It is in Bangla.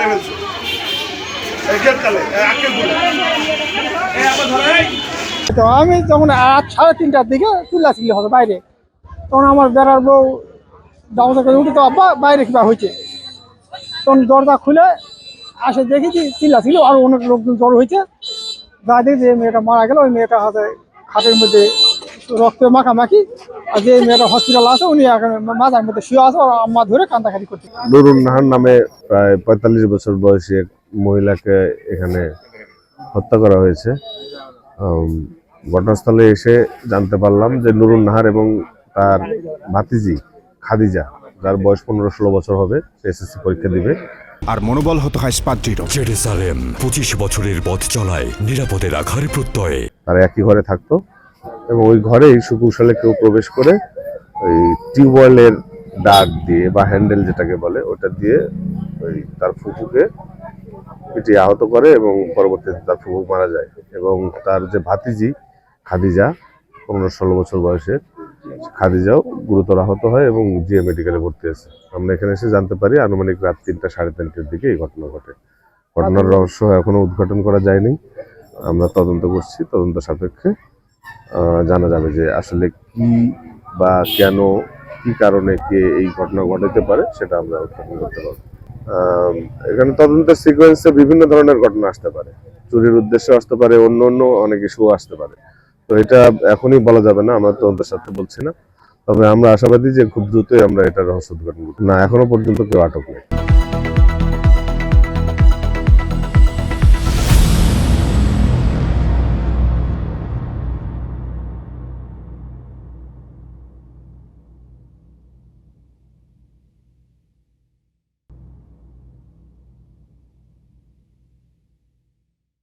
মারে ফেলছে। তো আমি যখন সাড়ে তিনটার দিকে চিল্লাচিল্লি হবে বাইরে, তখন আমার বেড়ার বউ দামোদা করে উঠে তো, আব্বা, বাইরে কিবা হয়েছে? তখন দরজা খুলে আসে দেখেছি চিল্লাছিল আর অনেক লোকজন জড়ো হয়েছে। যা দেখি যে মেয়েটা মারা গেল, ওই মেয়েটা হাতে খাটের মধ্যে রক্তে মাখামাখি। আর যে মেয়েটা হসপিটাল আছে উনি মাথার মধ্যে শুয়ে আছে আর আম্মা ধরে কান্দাকাটি করছে। নুরুন নাহার নামে প্রায় পঁয়তাল্লিশ বছর বয়সী এক মহিলাকে এখানে হত্যা করা হয়েছে। ঘটনাস্থলে এসে জানতে পারলাম যে নুরুন নাহার এবং তার ভাতিজি খাদিজা যার বয়স পনেরো ষোলো বছর হবে সে এসএসসি পরীক্ষা দিবে। আর মনোবল হতে হয় জেরুসালেম পঁচিশ বছরের পথ চলায় নিরাপদে রাখার প্রত্যয়ে। তারা একই ঘরে থাকতো। এবং ওই ঘরেই সুকৌশলে কেউ প্রবেশ করে ওই টিউবওয়েলের ডাক দিয়ে বা হ্যান্ডেল যেটাকে বলে, ওটা দিয়ে ওই তার ফুফুকে পিটিয়ে আহত করে এবং পরবর্তীতে তার ফুফু মারা যায়। এবং তার যে ভাতিজি, খাদিজা, পনেরো ষোলো বছর বয়সে খাদিজাও গুরুতর আহত হয় এবং জিএ মেডিকেলে ভর্তি আছে আমরা এখানে এসে জানতে পারি, আনুমানিক রাত তিনটা সাড়ে তিনটের দিকে এই ঘটনা ঘটে। ঘটনার রহস্য এখনও উদ্ঘাটন করা যায়নি। আমরা তদন্ত করছি, তদন্ত সাপেক্ষে জানা যাবে যে আসলে কি বা কেন, কি কারণে কে এই ঘটনা ঘটাতে পারে সেটা আমরা উদ্ঘাটন করতে পারব। এখানে তদন্তের সিকোয়েন্সে বিভিন্ন ধরনের ঘটনা আসতে পারে। চুরির উদ্দেশ্যে আসতে পারে, অন্য অন্য অনেক ইস্যু আসতে পারে। তো এটা এখনই বলা যাবে না, আমরা তদন্তের সাথে বলছি না। তবে আমরা আশাবাদী যে খুব দ্রুতই আমরা এটা রহস্য উদ্ঘাটন না, এখনও পর্যন্ত কেউ আটক নেই।